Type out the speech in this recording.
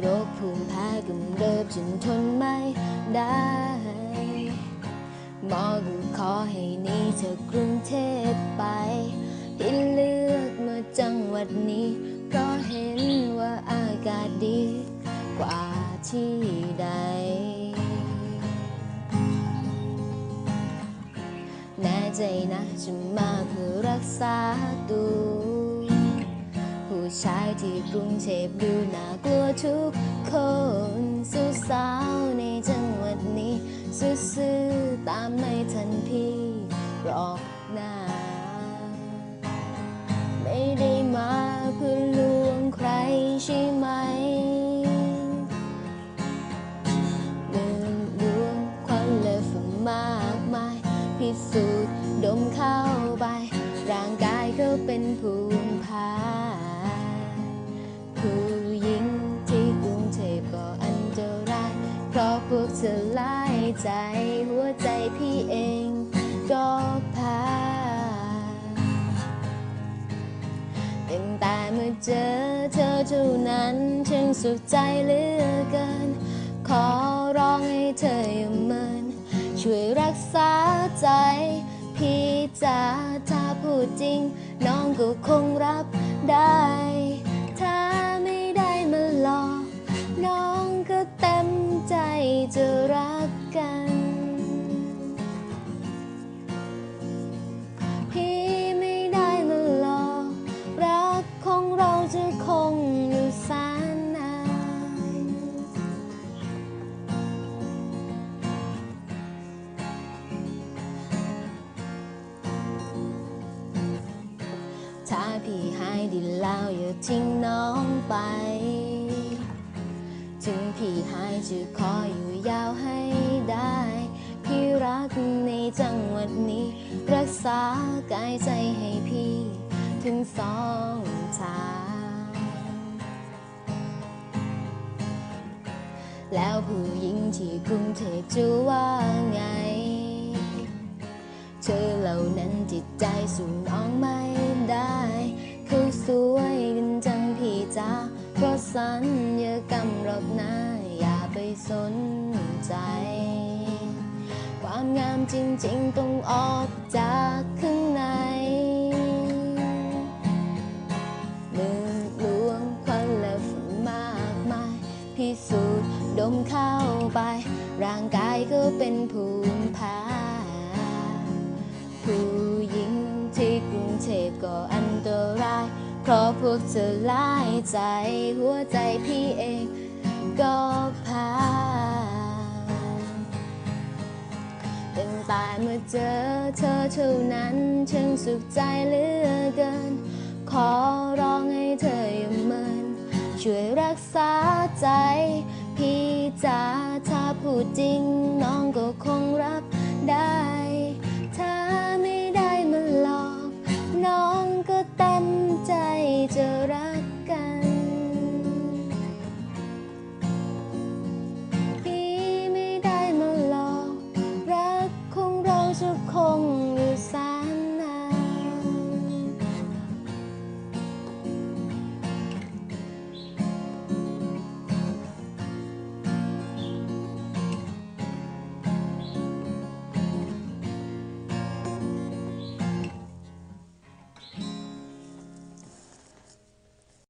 โรคภูมิแพ้กำเริบจนทนไม่ได้ หมอกูขอให้นีจากกรุงเทพไป ที่เลือกมาจังหวัดนี้ เพราะเห็นว่าอากาศดีกว่าที่ใด แน่ใจนะจะมาเพื่อรักษาตัว ผู้ชายที่กรุงเทพดูน่ากลัวทุกคนสุสาวในจังหวัดนี้ซื่อตามไม่ทันพี่หรอกนะไม่ได้มาเพื่อลวงใครใช่ไหมเดินลวงควันและฝุ่นมากมาย พิสูจน์ดมเข้าไป ร่างกายเขาเป็นภู พวกเธอไล่ใจหัวใจพี่เองก็พ้ตั้งแต่เมื่อเจอเธอเท่านั้นฉันสุขใจเหลือเกิน ขอร้องให้เธออย่าเมินช่วยรักษาใจ พี่จ๋าถ้าพูดจริง น้องก็คงรับได้ กัน พี่ไม่ได้มาหลอกรักของเราจะคงอยู่แสนนานถ้าพี่หายดีแล้วอย่าทิ้งน้องไปถึงพี่หายจะขออยู่ยาวให้ ได้ พี่รักในจังหวัดนี้ รักษากายใจให้พี่ ถึงสองทางแล้วผู้หญิงที่กรุงเทพจะว่าไง เธอเหล่านั้นจิตใจสู่น้องไม่ได้เขาสวยกันจังพี่จ้าเพราะสัญญากรรมหรอกนะอย่า สนใจ ความงามจริงๆ ต้องออกจากข้างในมือลวงควันและฝุ่นมากมายพิสูจน์ดมเข้าไป ร่างกายก็เป็นภูมิแพ้ผู้หญิงที่กรุงเทพก็อันตราย เพราะพวกเธอไล่ใจหัวใจพี่เองก็แพ้ตั้ แต่เมื่อเจอเธอเท่านั้นฉันสุขใจเหลือเกิน ขอร้องให้เธออย่าเมินช่วยรักษาใจ พี่จ๋าถ้าพูดจริงน้องก็คง